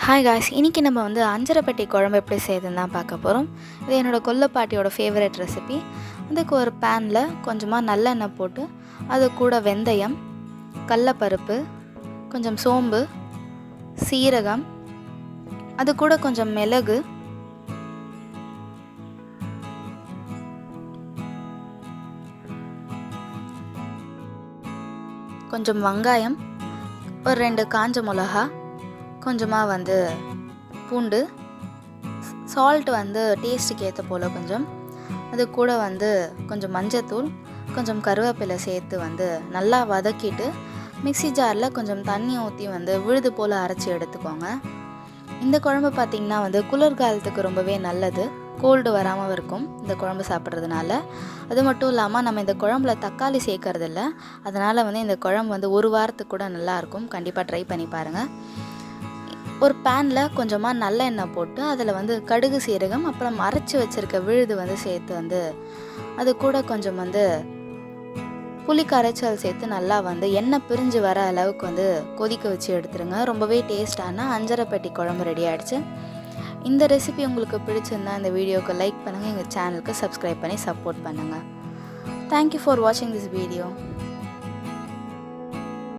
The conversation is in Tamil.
ஹாய் காய்ஸ் இன்றைக்கி நம்ம வந்து அஞ்சரைப்பட்டி குழம்பு எப்படி செய்யுதுன்னு தான் பார்க்க போகிறோம் இது என்னோடய கொல்லப்பாட்டியோட ஃபேவரட் ரெசிபி அதுக்கு ஒரு பேனில் கொஞ்சமாக நல்லெண்ணெய் போட்டு அது கூட வெந்தயம் கடலப்பருப்பு கொஞ்சம் சோம்பு சீரகம் அது கூட கொஞ்சம் மிளகு கொஞ்சம் வெங்காயம் ஒரு ரெண்டு காஞ்ச மிளகா கொஞ்சமாக வந்து பூண்டு சால்ட் வந்து டேஸ்ட்டுக்கு ஏற்ற போல் கொஞ்சம். அது கூட வந்து கொஞ்சம் மஞ்சத்தூள் கொஞ்சம் கருவேப்பிலை சேர்த்து வந்து நல்லா வதக்கிட்டு மிக்ஸி ஜாரில் கொஞ்சம் தண்ணி ஊற்றி வந்து விழுது போல் அரைச்சி எடுத்துக்கோங்க. இந்த குழம்பு பார்த்திங்கன்னா வந்து குளிர்காலத்துக்கு ரொம்பவே நல்லது. கோல்டு வராமல் இருக்கும் இந்த குழம்பு சாப்பிட்றதுனால. அது மட்டும் இல்லாமல் நம்ம இந்த குழம்புல தக்காளி சேர்க்கறதில்ல. அதனால் வந்து இந்த குழம்பு வந்து ஒரு வாரத்துக்கு கூட நல்லாயிருக்கும் கண்டிப்பாக ட்ரை பண்ணி பாருங்கள் ஒரு பேனில் கொஞ்சமாக நல்லெண்ணெய் போட்டு அதில் வந்து கடுகு சீரகம் அப்புறம் அரைச்சி வச்சுருக்க விழுது வந்து சேர்த்து வந்து அது கூட கொஞ்சம் வந்து புளி கரைச்சல் சேர்த்து நல்லா வந்து எண்ணெய் பிரிஞ்சு வர அளவுக்கு வந்து கொதிக்க வச்சு எடுத்துருங்க. ரொம்பவே டேஸ்டான அஞ்சரைப்பட்டி குழம்பு ரெடி ஆகிடுச்சு இந்த ரெசிபி உங்களுக்கு பிடிச்சிருந்தா இந்த வீடியோவுக்கு லைக் பண்ணுங்கள் எங்கள் சேனலுக்கு சப்ஸ்கிரைப் பண்ணி சப்போர்ட் பண்ணுங்கள் தேங்க்யூ ஃபார் வாட்சிங் திஸ் வீடியோ